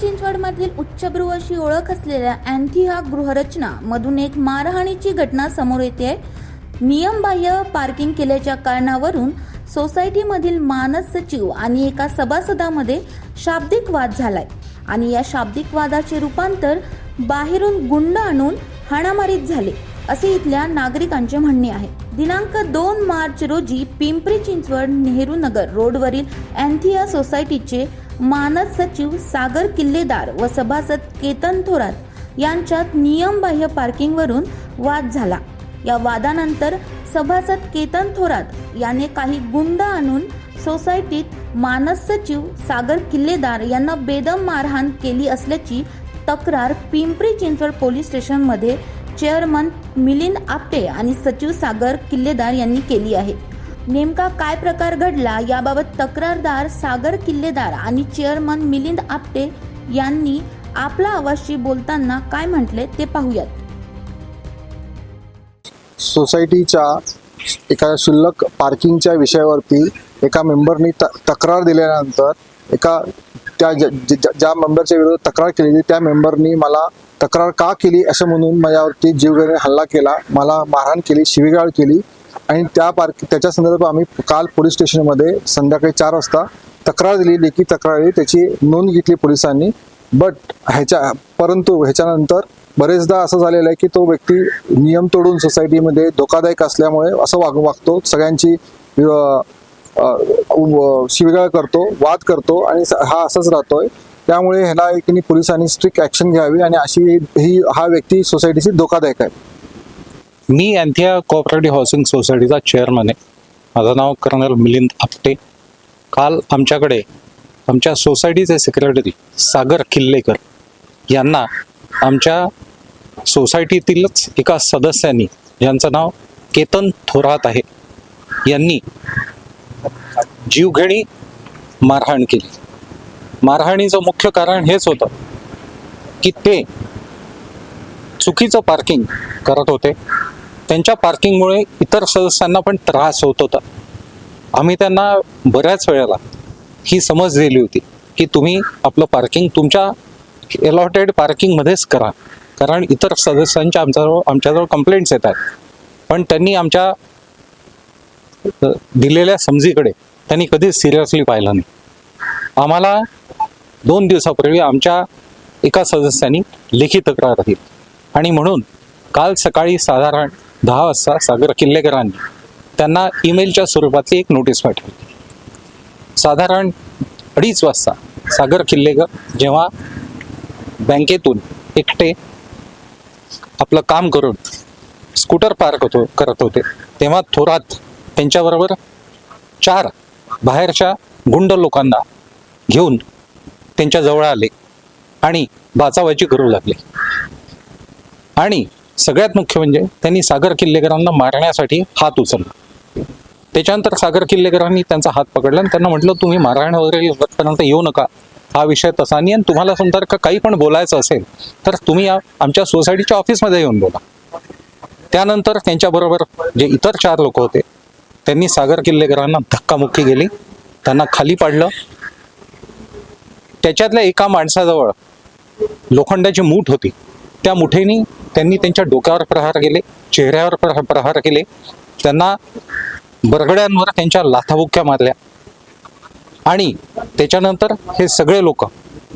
चिंचवडमधील उच्चभ्रू अशी ओळख असलेल्या अँथी हा गृहरचना मधून एक मारहाणीची घटना समोर येते. नियमबाह्य पार्किंग केल्याच्या कारणावरून सोसायटीमधील मानस सचिव आणि एका सभासदामध्ये शाब्दिक वाद झालाय आणि या शाब्दिक वादाचे रूपांतर बाहेरून गुंड आणून हाणामारीत झाले असे इथल्या नागरिकांचे म्हणणे आहे. दिनांक दोन मार्च रोजी पिंपरी चिंचवड नेहरू नगर रोडवरील अँथिया सोसायटीचे मानद सचिव सागर किल्लेदार व सभासद केतन थोरात यांच्यात नियमबाह्य पार्किंगवरून वाद झाला. या वादानंतर सभासद केतन थोरात याने काही गुंड आणून सोसायटीत मानस सचिव सागर किल्लेदार यांना बेदम मारहाण केली असल्याची तक्रार पिंपरी चिंचवड पोलीस स्टेशनमध्ये चेअरमन मिलिंद आपटे आणि सचिव सागर किल्लेदार यांनी केली आहे. नेमका काय प्रकार घडला याबाबत तक्रारदार सागर किल्लेदार आणि चेअरमन मिलिंद आपटे यांनी आपला आवाजशी बोलताना काय म्हटले ते पाहूयात. सोसायटीच्या एका शुल्लक पार्किंगच्या विषयावरती एका मेंबरनी त तक्रार दिल्यानंतर एका त्या ज्या मेंबरच्या विरोधात तक्रार केली होती त्या मेंबरनी मला तक्रार का केली असं म्हणून माझ्यावरती जीवघेणे हल्ला केला मला मारहाण केली शिवीगाळ केली आणि त्या पार्क त्याच्या संदर्भात आम्ही काल पोलीस स्टेशनमध्ये संध्याकाळी चार वाजता तक्रार दिली लेखी तक्रार दिली. त्याची नोंद घेतली पोलिसांनी. बट ह्याच्या परंतु ह्याच्यानंतर बरेचदा असं झालेलं आहे की तो व्यक्ती नियम तोडून सोसायटीमध्ये धोकादायक असल्यामुळे असं वाग वागतो. सगळ्यांची अं, शिवीगाळ करतो वाद करतो आणि हा असंच राहतोय. त्यामुळे ह्याला एक पोलिसांनी स्ट्रिक्ट ऍक्शन घ्यावी आणि अशी ही हा व्यक्ती सोसायटीची धोकादायक आहे. मी अँथिया कोऑपरेटिव्ह हाऊसिंग सोसायटीचा चेअरमन आहे. माझं नाव कर्नल मिलिंद आपटे. काल आमच्याकडे आमच्या सोसायटीचे सेक्रेटरी सागर किल्लेकर यांना आमच्या सोसायटीतीलच एका सदस्यांनी ज्यांचं नाव केतन थोरात आहे यांनी जीवघेणी मारहाण केली. मारहाणीचं मुख्य कारण हेच होतं की ते चुकीचं पार्किंग करत होते. त्यांच्या पार्किंगमुळे इतर सदस्यांना पण त्रास होत होता. आम्ही त्यांना बऱ्याच वेळेला ही समज दिली होती की तुम्ही आपलं पार्किंग तुमच्या अलॉटेड पार्किंगमध्येच करा. कारण इतर सदस्यांच्या आमच्याजवळ आमच्याजवळ कंप्लेंट्स येतात पण त्यांनी आमच्या दिलेल्या समजीकडे त्यांनी कधीच सिरियसली पाहिलं नाही. आम्हाला दोन दिवसापूर्वी आमच्या एका सदस्यांनी लेखी तक्रार दिली. आणि म्हणून काल सकाळी साधारण दहा वाजता सागर किल्लेकरांनी त्यांना ईमेलच्या स्वरूपातली एक नोटीस पाठवली. साधारण अडीच वाजता सागर किल्लेकर जेव्हा बँकेतून एकटे आपलं काम करून स्कूटर पार्क होतो करत होते तेव्हा थोरात त्यांच्याबरोबर चार बाहेरच्या गुंड लोकांना घेऊन त्यांच्या जवळ आले आणि बाचावायची करू लागले. आणि सगळ्यात मुख्य म्हणजे त्यांनी सागर किल्लेकरांना मारण्यासाठी हात उचलला. त्याच्यानंतर सागर किल्लेकरांनी त्यांचा हात पकडला आणि त्यांना म्हटलं तुम्ही मारहाण वगैरे पर्यंत येऊ नका. हा विषय तसा नाही आणि तुम्हाला समजा का काही पण बोलायचं असेल तर तुम्ही आमच्या सोसायटीच्या ऑफिसमध्ये येऊन बोला. त्यानंतर त्यांच्याबरोबर जे इतर चार लोक होते त्यांनी सागर किल्लेकरांना धक्कामुक्की केली. त्यांना खाली पाडलं. त्याच्यातल्या एका माणसाजवळ लोखंडाची मूठ होती. त्या मुठेनी त्यांनी त्यांच्या डोक्यावर प्रहार केले चेहऱ्यावर प्रहार प्रहार केले. त्यांना बरगड्यांवर त्यांच्या लाथाबुक्क्या मारल्या. आणि त्याच्यानंतर हे सगळे लोक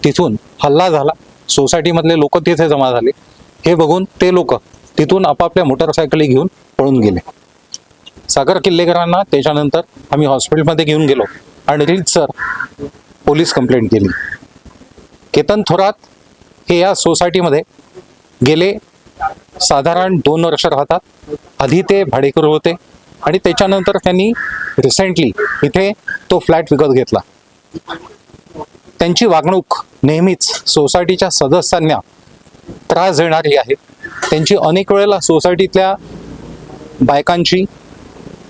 तिथून हल्ला झाला. सोसायटीमधले लोक तिथे जमा झाले. हे बघून ते लोक तिथून आपापल्या मोटरसायकली घेऊन पळून गेले. सागर किल्लेकरांना त्याच्यानंतर आम्ही हॉस्पिटलमध्ये घेऊन गेलो आणि रीतसर पोलीस कंप्लेंट केली. केतन थोरात हे या सोसायटीमध्ये गेले. साधारण दोन वर्ष राहतात. आधी ते भाडेकरू होते आणि त्याच्यानंतर त्यांनी रिसेंटली इथे तो फ्लॅट विकत घेतला. त्यांची वागणूक नेहमीच सोसायटीच्या सदस्यांना त्रास देणारी आहे. त्यांची अनेक वेळेला सोसायटीतल्या बायकांची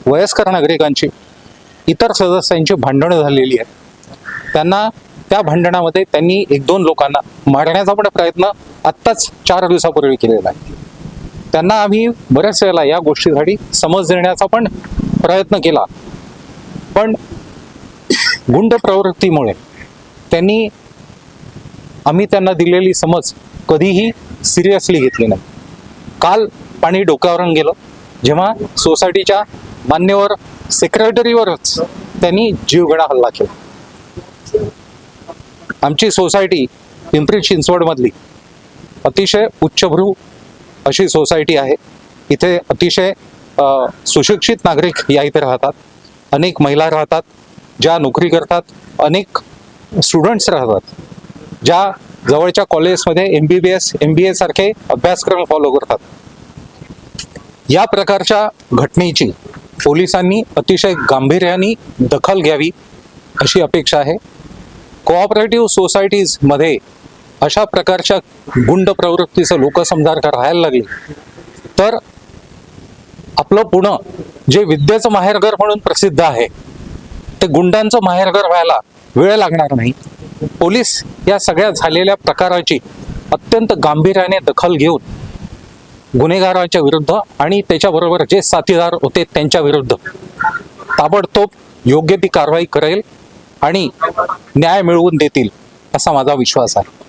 वयस्कर नागरिकांची इतर सदस्यांची भांडणं झालेली आहेत. त्यांना त्या भांडणामध्ये त्यांनी एक दोन लोकांना मारण्याचा पण प्रयत्न आत्ताच चार दिवसापूर्वी केलेला आहे. त्यांना आम्ही बऱ्याच वेळेला या गोष्टीसाठी समज देण्याचा पण प्रयत्न केला. पण गुंड प्रवृत्तीमुळे त्यांनी आम्ही त्यांना दिलेली समज कधीही सिरियसली घेतली नाही. काल पाणी डोक्यावरून गेलं जेव्हा सोसायटीच्या मान्यवर सेक्रेटरीवरच त्यांनी जीवघडा हल्ला केला. आमची सोसायटी पिंपरी चिंचवडमधली अतिशय उच्चभ्रू अशी सोसायटी आहे. इथे अतिशय सुशिक्षित नागरिक या इथे राहतात. अनेक महिला राहतात ज्या नोकरी करतात अनेक स्टुडंट्स राहतात ज्या जवळच्या कॉलेजमध्ये M B B S M B A सारखे अभ्यासक्रम फॉलो करतात. या प्रकारच्या घटनेची पोलिसांनी अतिशय गांभीर्याने दखल घ्यावी अशी अपेक्षा आहे. कोऑपरेटिव्ह सोसायटीजमध्ये अशा प्रकारच्या गुंड प्रवृत्तीचं लोकसमजा का राहायला लागले. तर आपलं पुणं जे विद्येचं माहेरघर म्हणून प्रसिद्ध आहे ते गुंडांचं माहेरघर व्हायला वेळ लागणार नाही. पोलीस या सगळ्या झालेल्या प्रकाराची अत्यंत गांभीर्याने दखल घेऊन गुन्हेगारांच्या विरुद्ध आणि त्याच्याबरोबर जे साथीदार होते त्यांच्या विरुद्ध ताबडतोब योग्य ती कारवाई करेल आणि न्याय मिळवून देतील असा माझा विश्वास आहे.